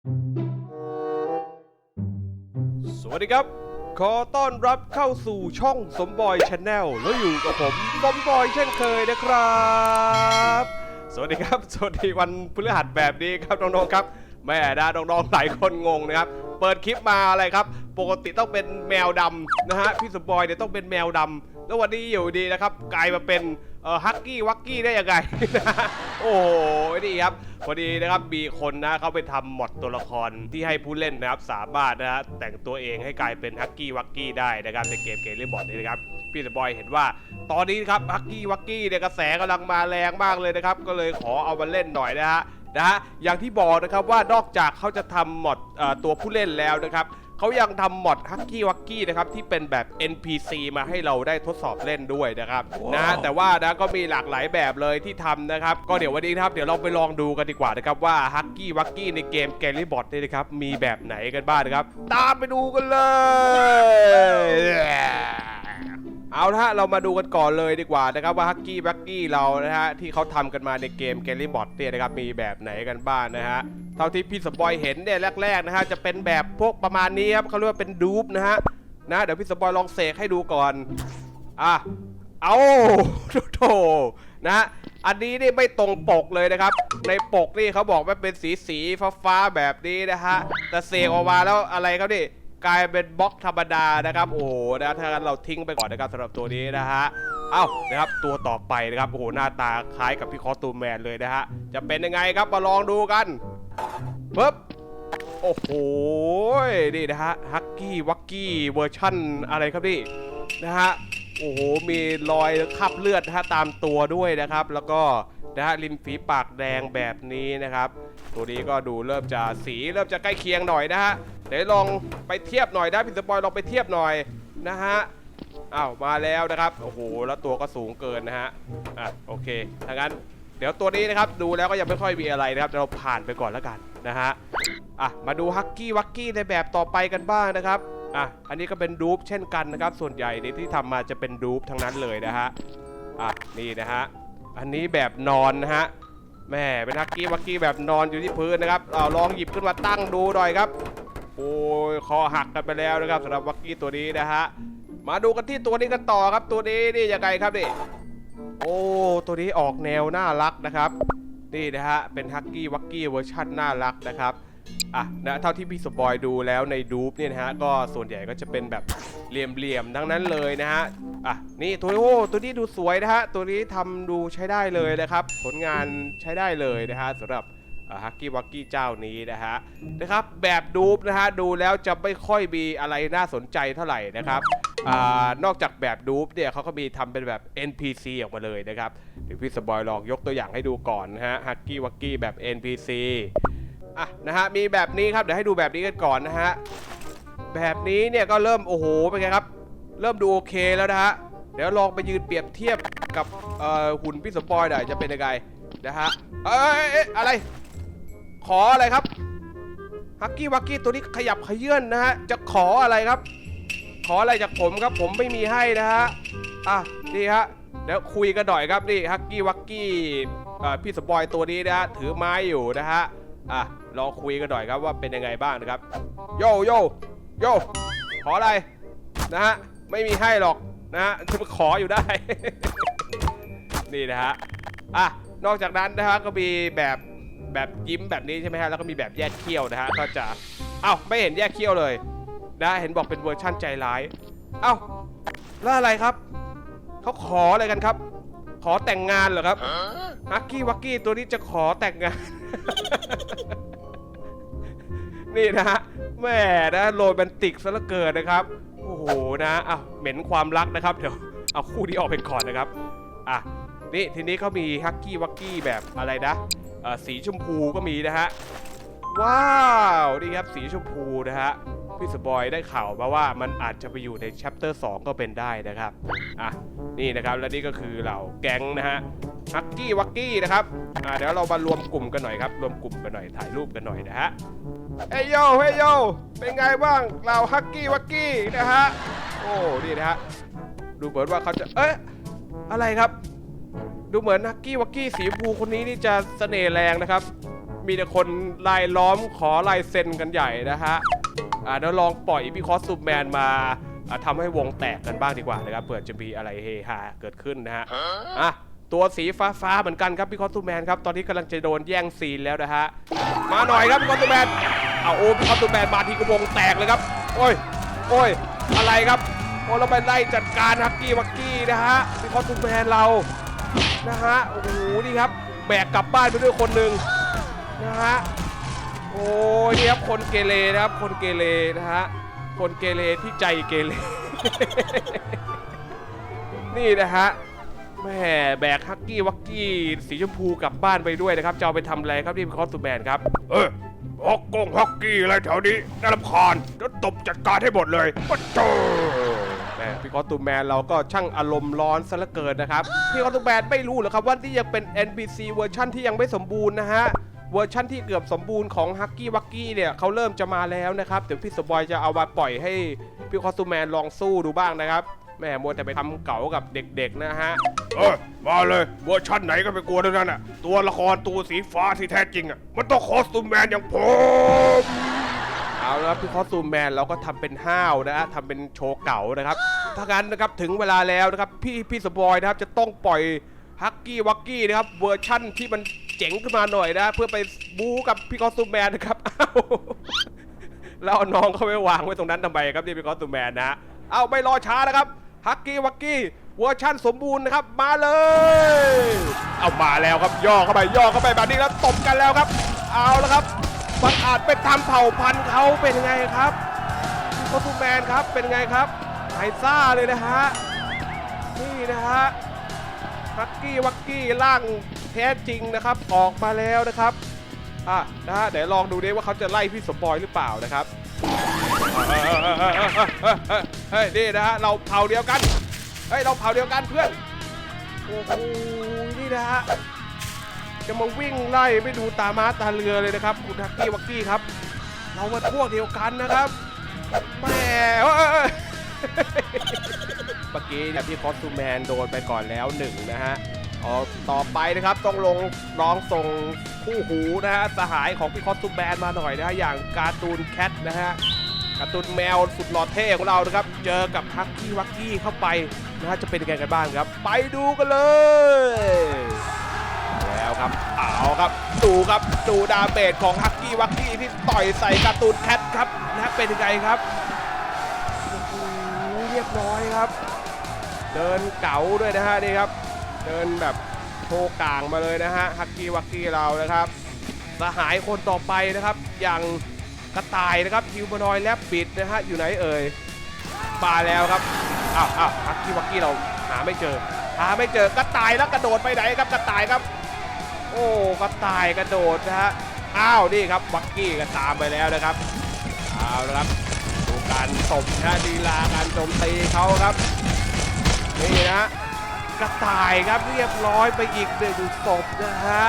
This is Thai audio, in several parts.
สวัสดีครับ ขอต้อนรับเข้าสู่ช่องสมบอยชาแนลแล้วอยู่กับผมสมบอยเช่นเคยนะครับ สวัสดีครับ สวัสดีวันพฤหัสแบบนี้ครับน้องๆครับแม่นะน้องๆหลายคนงงนะครับ เปิดคลิปมาอะไรครับ ปกติต้องเป็นแมวดำนะฮะพี่สมบอยเนี่ยต้องเป็นแมวดำ แล้ววันนี้อยู่ดีนะครับกลายมาเป็นเอ่อฮักกี้วักกี้ได้ยังไงนะฮะโอ้โหนี่ครับพอดีนะครับมีคนนะเขาไปทำหมดตัวละครที่ให้ผู้เล่นนะครับสามารถนะฮะแต่งตัวเองให้กลายเป็นฮักกี้วักกี้ได้นะครับในเกมเกมเล่นบอร์ดนี่นะครับพี่สปอยเห็นว่า ตอนนี้ครับฮักกี้วักกี้เนี่ยกระแสกำลังมาแรงมากเลยนะครับก็เลยขอเอามาเล่นหน่อยนะฮะนะฮะอย่างที่บอกนะครับว่านอกจากเขาจะทำหมดเอ่อตัวผู้เล่นแล้วนะครับ เขายังทำมอดฮักกี้วักกี้นะครับที่เป็นแบบ NPC มาให้เราได้ทดสอบเล่นด้วยนะครับนะฮะแต่ว่านะก็มีหลากหลายแบบเลยที่ทำนะครับ ก็เดี๋ยววันนี้นะครับเดี๋ยวเราไปลองดูกันดีกว่านะครับว่าฮักกี้วักกี้ในเกมแกลี่บอทนี่นะครับมีแบบไหนกันบ้างนะครับ ตามไปดูกันเลยเอาละฮะเรามาดูกันก่อนเลยดีกว่านะครับว่าฮักกี้วักกี้เรานะฮะที่เขาทำกันมาในเกมแกลี่บอทเนี่ยนะครับมีแบบไหนกันบ้างนะฮะเท่าที่พี่สปอยเห็นเนี่ยแรกๆนะฮะจะเป็นแบบพวกประมาณนี้ครับเขาเรียกว่าเป็นดูปนะฮะนะเดี๋ยวพี่สปอยลองเสกให้ดูก่อนอะเอาโถนะฮะอันนี้นี่ไม่ตรงปกเลยนะครับ ในปกนี่เขาบอกว่าเป็นสีสีฟ้าฟ้าๆแบบนี้นะฮะแต่เสกออกมาแล้วอะไรครับนี่กลายเป็นบล็อกธรรมดานะครับ โอ้โหนะถ้างั้นเราทิ้งไปก่อนนะครับสำหรับตัวนี้นะฮะเอ้านะครับ ตัวต่อไปนะครับโอ้โหหน้าตาคล้ายกับพี่คอสตูแมนเลยนะฮะจะเป็นยังไงครับมาลองดูกัน ปึ๊บ โอ้โห นี่นะฮะ ฮักกี้ วักกี้ เวอร์ชั่นอะไรครับนี่ นะฮะ โอ้โห มีรอยคราบเลือดนะฮะตามตัวด้วยนะครับ แล้วก็นะฮะริมฝีปากแดงแบบนี้นะครับ ตัวนี้ก็ดูเริ่มจะสีเริ่มจะใกล้เคียงหน่อยนะฮะ เดี๋ยวลองไปเทียบหน่อยนะพี่สปอยลองไปเทียบหน่อยนะฮะอ้าวมาแล้วนะครับ โอ้โห แล้วตัวก็สูงเกินนะฮะ อะ โอเคถ้างั้น เดี๋ยวตัวนี้นะครับดูแล้วก็ยังไม่ค่อยมีอะไรนะครับเราผ่านไปก่อนแล้วกันนะฮะอะมาดูฮักกี้วักกี้ในแบบต่อไปกันบ้างนะครับอะอันนี้ก็เป็นดูปเช่นกันนะครับ ส่วนใหญ่ในที่ทำมาจะเป็นดูปทั้งนั้นเลยนะฮะอะนี่นะฮะอันนี้แบบนอนนะฮะแม่เป็นฮักกี้วักกี้แบบนอนอยู่ที่พื้นนะครับเอาลองหยิบขึ้นมาตั้งดูหน่อยครับโอ้ยคอหักกันไปแล้วนะครับสำหรับวักกี้ตัวนี้นะฮะมาดูกันที่ตัวนี้กันต่อครับตัวนี้นี่ยังไงครับนี่ โอ้ตัวนี้ออกแนวน่ารักนะครับนี่นะฮะเป็นฮักกี้วักกี้เวอร์ชันน่ารักนะครับอะนะเท่าที่พี่สปอยดูแล้วในดูปเนี่ยนะฮะก็ส่วนใหญ่ก็จะเป็นแบบเหลี่ยมๆทั้งนั้นเลยนะฮะอะนี่ตัวโอ้ตัวนี้ดูสวยนะฮะตัวนี้ทำดูใช้ได้เลยนะครับ ผลงานใช้ได้เลยนะฮะสำหรับฮักกี้วักกี้เจ้านี้นะฮะนะครับแบบดูปนะฮะดูแล้วจะไม่ค่อยมีอะไรน่าสนใจเท่าไหร่นะครับ อนอกจากแบบดูปเนี่ยเขาก็มีทำเป็นแบบ NPC ออกมาเลยนะครับเดี๋ยวพี่สปอยลองยกตัวอย่างให้ดูก่อนนะฮะฮักกี้วักกี้แบบ NPC อะนะฮะมีแบบนี้ครับเดี๋ยวให้ดูแบบนี้กันก่อนนะฮะแบบนี้เนี่ยก็เริ่มโอ้โหเป็นไงครับ เริ่มดูโอเคแล้วนะฮะเดี๋ยวลองไปยืนเปรียบเทียบกับหุ่นพี่สปอยหน่อยจะเป็นยังไงนะฮะเอ้ยเอ้ยอะไร ขออะไรครับฮักกี้วักกี้ตัวนี้ขยับขยื่นนะฮะจะขออะไรครับ ขออะไรจากผมครับผมไม่มีให้นะฮะอะนี่ฮะเดี๋ยวคุยกันหน่อยครับนี่ฮักกี้วักกี้พี่สปอยตัวนี้นะฮะถือไม้อยู่นะฮะอะลองคุยกันหน่อยครับว่าเป็นยังไงบ้างนะครับโยโยโยขออะไรนะฮะไม่มีให้หรอกนะฮะจะมาขออยู่ได้ นี่นะฮะอะนอกจากนั้นนะฮะก็มีแบบแบบยิ้มแบบนี้ใช่ไหมฮะแล้วก็มีแบบแยกเขี้ยวนะฮะก็จะเอ้าไม่เห็นแยกเขี้ยวเลย นะเห็นบอกเป็นเวอร์ชั่นใจร้าย เอ้าแล้วอะไรครับ เขาขออะไรกันครับ ขอแต่งงานเหรอครับฮักกี้วักกี้ตัวนี้จะขอแต่งงาน นี่นะฮะแหม่นะโรแมนติกซะเหลือเกินนะครับ โอ้โหนะอ้าวเหม็นความรักนะครับเดี๋ยวเอาคู่นี้ออกไปก่อนนะครับอะนี่ทีนี้เขามีฮักกี้วักกี้แบบอะไรนะเอ่อสีชมพูก็มีนะฮะ ว้าว นี่ครับสีชมพูนะฮะ พี่สปอยได้ข่าวมาว่ามันอาจจะไปอยู่ในแชปเตอร์ 2 ก็เป็นได้นะครับอะนี่นะครับและนี่ก็คือเหล่าแก๊งนะฮะฮักกี้วักกี้นะครับอ่าเดี๋ยวเรามารวมกลุ่มกันหน่อยครับรวมกลุ่มกันหน่อยถ่ายรูปกันหน่อยนะฮะเฮ้ยโยเฮ้ยโยเป็นไงบ้างเราฮักกี้วักกี้นะฮะโอ้นี่นะฮะดูเหมือนว่าเขาจะเอ๊ะอะไรครับ ดูเหมือนฮักกี้วักกี้สีชมพูคนนี้นี่จะเสน่ห์แรงนะครับ มีแต่คนลายล้อมขอลายเซ็นกันใหญ่นะฮะ อ่าเดี๋ยวลองปล่อยพี่คอสตูมแมนมาอ่าทำให้วงแตกกันบ้างดีกว่านะครับเผื่อจะมีอะไรเฮฮาเกิดขึ้นนะฮะอะตัวสีฟ้าฟ้าๆเหมือนกันครับพี่คอสตูมแมนครับตอนนี้กำลังจะโดนแย่งซีนแล้วนะฮะมาหน่อยครับพี่คอสตูมแมนเอาโอ้พี่คอสตูมแมนมาทีก็วงแตกเลยครับโอ้ยโอ้ยอะไรครับโอ้เราไปไล่จัดการฮักกี้วักกี้นะฮะพี่คอสตูมแมนเรานะฮะโอ้โหนี่ครับแบกกลับบ้านไปด้วยคนหนึ่งนะฮะ โอ้ยนี่ครับคนเกเรนะครับ คนเกเรนะฮะ คนเกเรที่ใจเกเร นี่นะฮะแม่แบกฮักกี้วักกี้สีชมพูกลับบ้านไปด้วยนะครับ จะเอาไปทำอะไรครับที่คอสตูแมนครับ เออฮอกกงฮอกกี้อะไรแถวนี้น่ารำคาญเดี๋ยวตบจัดการให้หมดเลยปะโจแหมพี่คอสตูมแมนเราก็ช่างอารมณ์ร้อนซะเหลือเกินนะครับ พี่คอสตูมแมนไม่รู้เหรอครับว่านี่ยังเป็น NPC เวอร์ชั่นที่ยังไม่สมบูรณ์นะฮะ เวอร์ชั่นที่เกือบสมบูรณ์ของฮักกี้วักกี้เนี่ยเขาเริ่มจะมาแล้วนะครับเดี๋ยวพี่สปอยจะเอามาปล่อยให้พี่คอสตูมแมนลองสู้ดูบ้างนะครับแหม่มัวแต่ไปทำเก๋ากับเด็กๆนะฮะเออมาเลยเวอร์ชันไหนก็ไม่กลัวทั้งนั้นอะตัวละครตัวสีฟ้าที่แท้จริงอะมันต้องคอสตูมแมนอย่างผมเอาละครับพี่คอสตูมแมนเราก็ทำเป็นห้าวนะฮะทำเป็นโชว์เก่านะครับถ้างั้นนะครับถึงเวลาแล้วนะครับพี่พี่สปอยนะครับจะต้องปล่อยฮักกี้วักกี้นะครับเวอร์ชั่นที่มัน เจ๋งขึ้นมาหน่อยนะ เพื่อไปบู๊กับพี่คอสตูมแมนนะครับอ้าแล้วเอาน้องเขาไปวางไว้ตรงนั้นทำไมครับนี่พี่คอสตูมแมนนะเอาไม่รอช้านะครับฮักกี้วักกี้เวอร์ชั่นสมบูรณ์นะครับมาเลย เอามาแล้วครับย่อเข้าไปย่อเข้าไปแบบนี้แล้วตบกันแล้วครับ เอาแล้วครับมันอาจไปทำเผ่าพันธุ์เขาเป็นไงครับโคตูแมนครับเป็นไงครับไฮซ่าเลยนะฮะนี่นะฮะ ฮักกี้วักกี้ร่างแท้จริงนะครับ ออกมาแล้วนะครับอะนะฮะเดี๋ยวลองดูดิว่าเขาจะไล่พี่สมบอยหรือเปล่านะครับเฮ้ยนี่นะฮะเราเผาเดียวกันเฮ้ยเราเผาเดียวกันเพื่อนโอ้โหนี่นะฮะจะมาวิ่งไล่ไม่ดูตาม้าตาเรือเลยนะครับคุณฮักกี้วักกี้ครับ เรามาพวกเดียวกันนะครับแหม่ เมื่อกี้เนี่ยพี่คอสตูแมนโดนไปก่อนแล้วหนึ่งนะฮะเอต่อไปนะครับต้องลงลองส่งคู่หูนะฮะสหายของพี่คอสตูแมนมาหน่อยนะฮะอย่างการ์ตูนแคทนะฮะการ์ตูนแมวสุดหล่อเท่ของเรานะครับเจอกับฮักกี้วักกี้เข้าไปนะฮะจะเป็นยังไงกันบ้างครับ ไปดูกันเลยแล้วครับ เอาครับ ดูครับ ดูดาเมจของฮักกี้วักกี้ที่ต่อยใส่การ์ตูนแคทครับนะเป็นยังไงครับ เรียบร้อยครับ เดินเก๋าด้วยนะฮะนี่ครับ เดินแบบโชว์กลางมาเลยนะฮะฮักกี้วักกี้เรานะครับสหายคนต่อไปนะครับ อย่างกระต่ายนะครับฮิวแมนอยแลบบิดนะฮะอยู่ไหนเอ่ยมาแล้วครับอ้าวอ้าวฮักกี้วักกี้เราหาไม่เจอ หาไม่เจอกระต่ายแล้วกระโดดไปไหนครับกระต่ายครับ โอ้กระต่ายกระโดดนะฮะอ้าวนี่ครับวักกี้ก็ตามไปแล้วนะครับเอาละครับดูการตบนะดีลาการโจมตีเขาครับ นี่นะกระต่ายครับเรียบร้อยไปอีกหนึ่งศพนะฮะ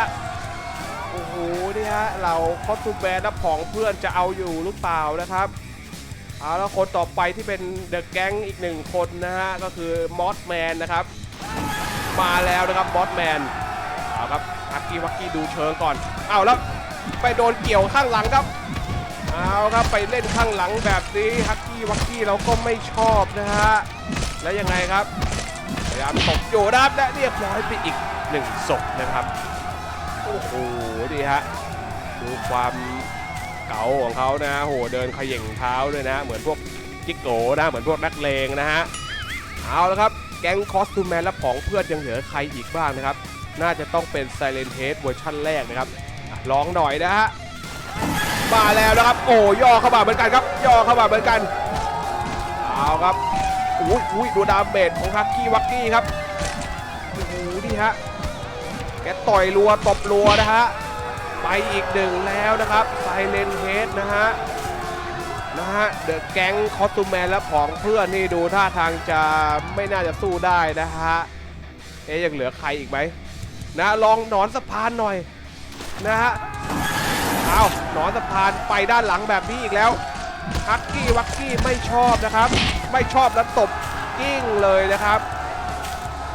โอ้โหนี่ฮะเราคอสตูมแบนและผองเพื่อนจะเอาอยู่หรือเปล่านะครับเอาแล้วคนต่อไปที่เป็นเดอะแก๊งอีกหนึ่งคนนะฮะก็คือมอสแมนนะครับมาแล้วนะครับบอสแมนเอาครับฮักกี้วักกี้ดูเชิงก่อนเอาแล้วไปโดนเกี่ยวข้างหลังครับเอาครับไปเล่นข้างหลังแบบนี้ฮักกี้วักกี้เราก็ไม่ชอบนะฮะ แล้วยังไงครับพยายามตบอยู่นะครับและเรียบร้อยไปอีกหนึ่งศพนะครับโอ้โหดีฮะดูความเก๋าของเขานะฮะโหเดินเขย่งเท้าด้วยนะ เหมือนพวกจิ๊กโกนะเหมือนพวกนักเลงนะฮะเอาละครับแก๊งคอสตูมแมนและผองเพื่อนยังเหลือใครอีกบ้างนะครับ น่าจะต้องเป็น Silent Head เวอร์ชั่นแรกนะครับอะลองหน่อยนะฮะมาแล้วนะครับ โอ้ย่อเข้ามาเหมือนกันครับ ย่อเข้ามาเหมือนกันเอาครับ อุ้ยอุ้ยดูดาเมจของฮักกี้วักกี้ครับโอ้โหนี่ฮะแกต่อยรัวตบรัวนะฮะไปอีกหนึ่งแล้วนะครับ Silent Head นะฮะนะฮะเดอะแก๊งคอสตูมแมนและผองเพื่อนนี่ดูท่าทางจะไม่น่าจะสู้ได้นะฮะเอ๊ยยังเหลือใครอีกไหมนะลองหนอนสะพานหน่อยนะฮะเอาหนอนสะพานไปด้านหลังแบบนี้อีกแล้วฮักกี้วักกี้ไม่ชอบนะครับ ไม่ชอบแล้วตบกิ้งเลยนะครับ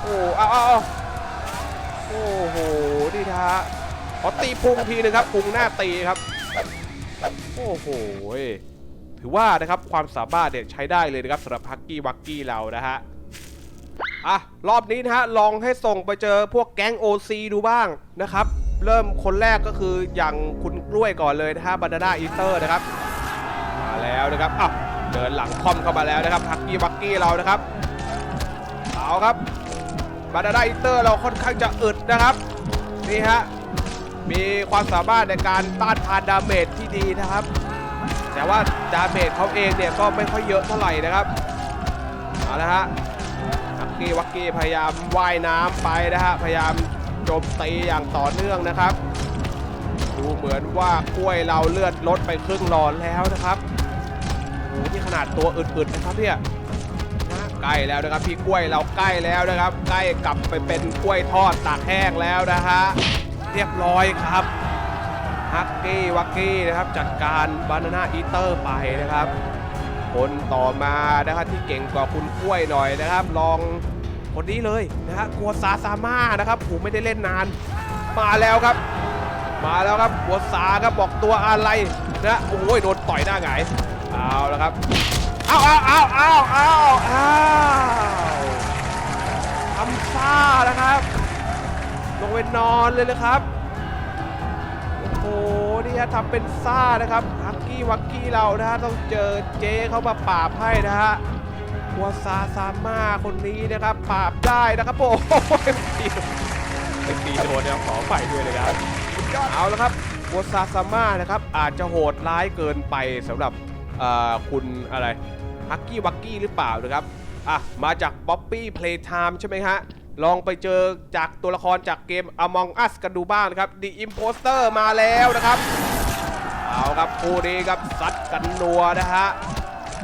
โอ้เอาเอาโอ้โหนี่นะฮะผอตีพุงทีนึงครับพุงหน้าตีครับ โอ้โหถือว่านะครับความสามารถเนี่ยใช้ได้เลยนะครับสำหรับฮักกี้วักกี้เรานะฮะอะรอบนี้นะฮะลองให้ส่งไปเจอพวกแก๊ง OC ดูบ้างนะครับ เริ่มคนแรกก็คืออย่างคุณกล้วยก่อนเลยนะฮะบานาน่าอีเตอร์นะครับมาแล้วนะครับอ้าว เดินหลังคอมเข้ามาแล้วนะครับฮักกี้วักกี้เรานะครับเอาครับบานาน่าอีเตอร์เราค่อนข้างจะอึดนะครับนี่ฮะมีความสามารถในการต้านทานดาเมจที่ดีนะครับ แต่ว่าดาเมจเขาเองเนี่ยก็ไม่ค่อยเยอะเท่าไหร่นะครับเอาละฮะวักกี้วักกี้พยายามว่ายน้ำไปนะฮะพยายามโจมตีอย่างต่อเนื่องนะครับ ดูเหมือนว่ากล้วยเราเลือดลดไปครึ่งหลอดแล้วนะครับ นี่ขนาดตัวอึดๆนะครับเนี่ยนใกล้แล้วนะครับพี่กล้วยเราใกล้แล้วนะครับ ใกล้กลับไปเป็นกล้วยทอดตากแห้งแล้วนะฮะเรียบร้อยครับฮักกี้วักกี้นะครับจัดการบานาน่าอีเตอร์ไปนะครับ คนต่อมานะครับที่เก่งกว่าคุณกล้วยหน่อยนะครับ ลองคนนี้เลยนะฮะกัวซาซาม่านะครับผมไม่ได้เล่นนาน มาแล้วครับ มาแล้วครับกัวซาครับบอกตัวอะไรนะโอ้ยโดนต่อยหน้าหงาย เอาแล้วครับเอาเอาเอาเอาเอาเอาทำซ่านะครับ ลงไปนอนเลยนะครับ โอ้โห นี่ฮะทำเป็นซ่านะครับฮักกี้วักกี้เรานะฮะต้องเจอเจ๊เขามาปราบให้นะฮะวัวซาซาม่าคนนี้นะครับปราบได้นะครับโอ้โหตีตีโดนเนี่ยขอไฟด้วยเลยครับเอาแล้วครับวัวซาซาม่านะครับอาจจะโหดร้ายเกินไปสำหรับ คุณอะไรฮักกี้วักกี้หรือเปล่านะครับอะมาจาก b ๊อปปี้เพลย์ไทม์ใช่ไหมฮะลองไปเจอจากตัวละครจากเกม Among Us กันดูบ้างนะครับ The Imposter มาแล้วนะครับเอาครับคู่นี้ครับซัดกันนัวนะฮะ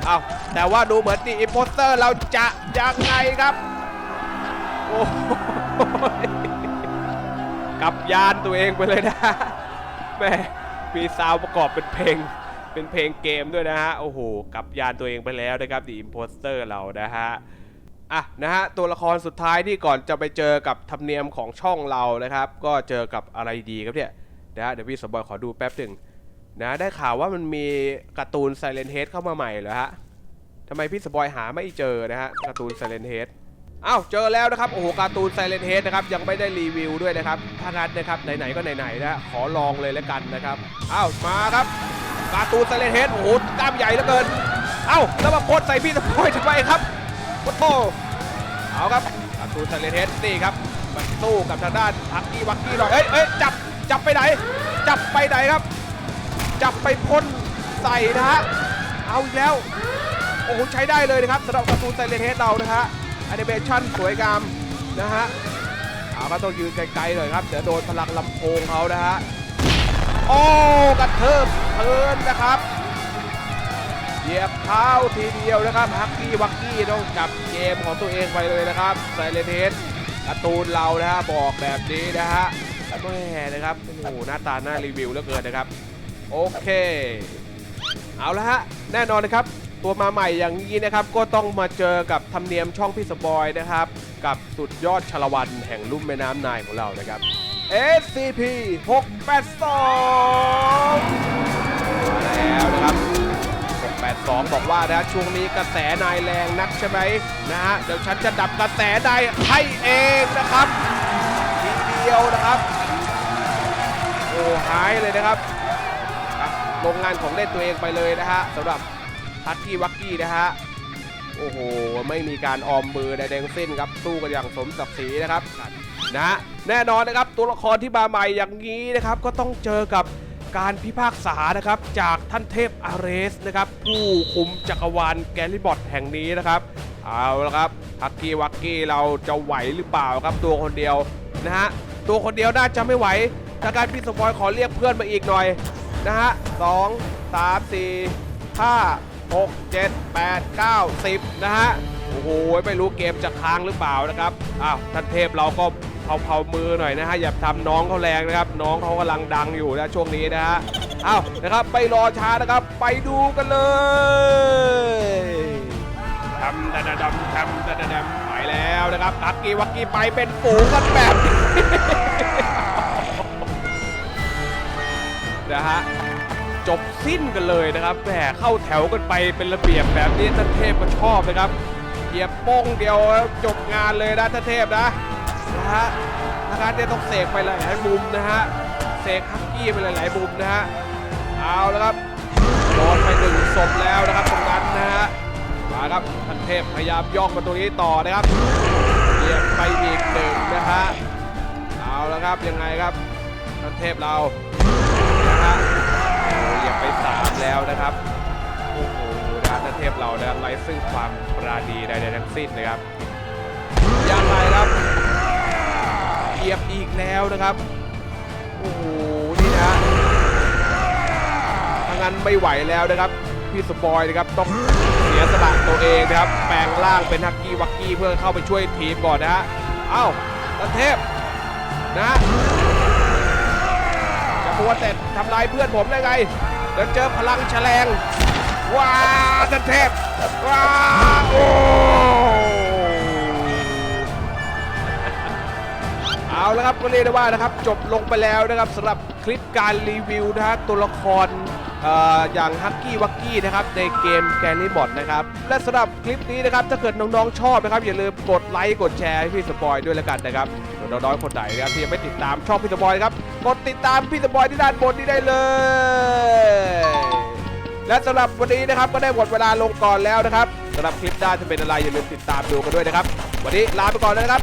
เอาแต่ว่าดูเหมือน The Imposter เราจะยังไงครับโอ้กับยานตัวเองไปเลยนะแม่มีซาวประกอบเป็นเพลง เป็นเพลงเกมด้วยนะฮะ โอ้โห กับยานตัวเองไปแล้วนะครับ The Imposter เรานะฮะอะนะฮะตัวละครสุดท้ายที่ก่อนจะไปเจอกับธรรมเนียมของช่องเรานะครับ ก็เจอกับอะไรดีครับเนี่ยนะฮะเดี๋ยวพี่สมบอยขอดูแป๊บหนึ่งนะได้ข่าวว่ามันมีการ์ตูน Silent Head เข้ามาใหม่เหรอฮะทำไมพี่สบอยหาไม่เจอนะฮะการ์ตูน Silent Head อ้าวเจอแล้วนะครับโอ้โหการ์ตูน Silent Head นะครับยังไม่ได้รีวิวด้วยนะครับถ้างั้นนะครับไหนๆก็ไหนๆนะขอลองเลยแล้วกันนะครับอ้าวมาครับ การ์ตูน Silent Head โอ้โหกล้ามใหญ่เหลือเกิน เอ้าแล้วมาโพสใส่พี่สมบอยทำไมครับโอ้โหเอาครับประตูทะเลเทสนี่ครับมันสู้กับทางด้านฮักกี้วักกี้หน่อยเอ้ยเอ้ยจับจับไปไหน จับไปไหนครับ จับไปพ่นใส่นะฮะเอาอีกแล้วโอ้โหใช้ได้เลยนะครับสำหรับการ์ตูนไซเลนเฮดเรานะฮะแอนิเมชั่นสวยงามนะฮะเอาก็ต้องยืนไกลๆหน่อยครับเดี๋ยวโดนพลังลำโพงเขานะฮะ อ้กระเทิบเพลินนะครับเหยียบเท้าทีเดียวนะครับฮักกี้วักกี้ต้องจับเกมของตัวเองไปเลยนะครับไซเลนเฮดการ์ตูนเรานะฮะบอกแบบนี้นะฮะแม่นะครับโอ้โหหน้าตาหน้ารีวิวเหลือเกินนะครับ โอเค เอาละฮะแน่นอนนะครับ ตัวมาใหม่อย่างนี้นะครับ ก็ต้องมาเจอกับธรรมเนียมช่องพี่สปอยนะครับ กับสุดยอดชลวันแห่งลุ่มแม่น้ำนายของเรานะครับ SCP 682มาแล้วนะครับ 682 บอกว่านะช่วงนี้กระแสนายแรงนักใช่ไหมนะฮะเดี๋ยวฉันจะดับกระแสนายให้เองนะครับทีเดียวนะครับ โอ้หายเลยนะครับโรงงานของเล่นตัวเองไปเลยนะฮะสำหรับฮักกี้วักกี้นะฮะโอ้โห ไม่มีการออมมือใดๆทั้งสิ้นครับสู้กันอย่างสมศักดิ์ศรีนะครับ นะแน่นอนนะครับตัวละครที่มาใหม่อย่างนี้นะครับก็ต้องเจอกับการพิพากษานะครับจากท่านเทพอาเรสนะครับผู้คุมจักรวาลแกลิบอทแห่งนี้นะครับเอาละครับฮักกี้วักกี้เราจะไหวหรือเปล่าครับตัวคนเดียวนะฮะตัวคนเดียวน่าจะไม่ไหวถ้าการพี่สปอยขอเรียกเพื่อนมาอีกหน่อยนะฮะสองสามสี่ห้าหกเจ็ดแปดเก้าสิบนะฮะโอ้โหไม่รู้เกมจะค้างหรือเปล่านะครับอ้าวท่านเทพเราก็ เผาเผามือหน่อยนะฮะอย่าทำน้องเขาแรงนะครับ น้องเขากำลังดังอยู่นะช่วงนี้นะฮะอ้าวนะครับไม่รอช้านะครับ ไปดูกันเลยทำดะดะดำทำดะดะดำไปแล้วนะครับฮักกี้วักกี้ไปเป็นฝูงกันแบบนี้นะฮะจบสิ้นกันเลยนะครับแหมเข้าแถวกันไปเป็นระเบียบแบบนี้ท่านเทพก็ชอบนะครับเหยียบโป้งเดียวจบงานเลยนะท่านเทพนะ นะฮะนะครับเนี่ยต้องเสกไปหลายๆมุมนะฮะเสกฮักกี้ไปหลายๆมุมนะฮะเอาแล้วครับโดนไปหนึ่งศพแล้วนะครับตรงนั้นนะฮะมาครับท่านเทพพยายามย่องมาตรงนี้ต่อนะครับเหยียบไปอีกหนึ่งนะฮะเอาแล้วครับยังไงครับท่านเทพเรานะฮะเหยียบไปสามแล้วนะครับโอ้โหนะท่านเทพเรานะครับไร้ซึ่งความปราณีใดๆทั้งสิ้นนะครับยังไงครับ เหยียบอีกแล้วนะครับ โอ้โห นี่นะถ้างั้นไม่ไหวแล้วนะครับ พี่สปอยนะครับต้องเสียสละตัวเองนะครับ แปลงร่างเป็นฮักกี้วักกี้เพื่อเข้าไปช่วยทีมก่อนนะฮะ เอ้าท่านเทพนะจะมัวแต่ทำลายเพื่อนผมได้ไงเดี๋ยวเจอพลังแฉลงว้าท่านเทพว้าโอ้ เอาแล้วครับก็เรียกได้ว่านะครับจบลงไปแล้วนะครับสำหรับคลิปการรีวิวนะฮะตัวละครเอ่ออย่างฮักกี้วักกี้นะครับในเกมแกลลี่บอทนะครับและสำหรับคลิปนี้นะครับถ้าเกิดน้องๆชอบนะครับอย่าลืมกดไลค์กดแชร์ให้พี่สปอยด้วยแล้วกันนะครับส่วนน้องๆคนไหนนะครับที่ยังไม่ติดตามช่องพี่สปอยครับกดติดตามพี่สปอยที่ด้านบนนี้ได้เลย และสำหรับวันนี้นะครับก็ได้หมดเวลาลงก่อนแล้วนะครับสำหรับคลิปหน้าจะเป็นอะไรอย่าลืมติดตามดูกันด้วยนะครับ วันนี้ลาไปก่อนแล้วนะครับ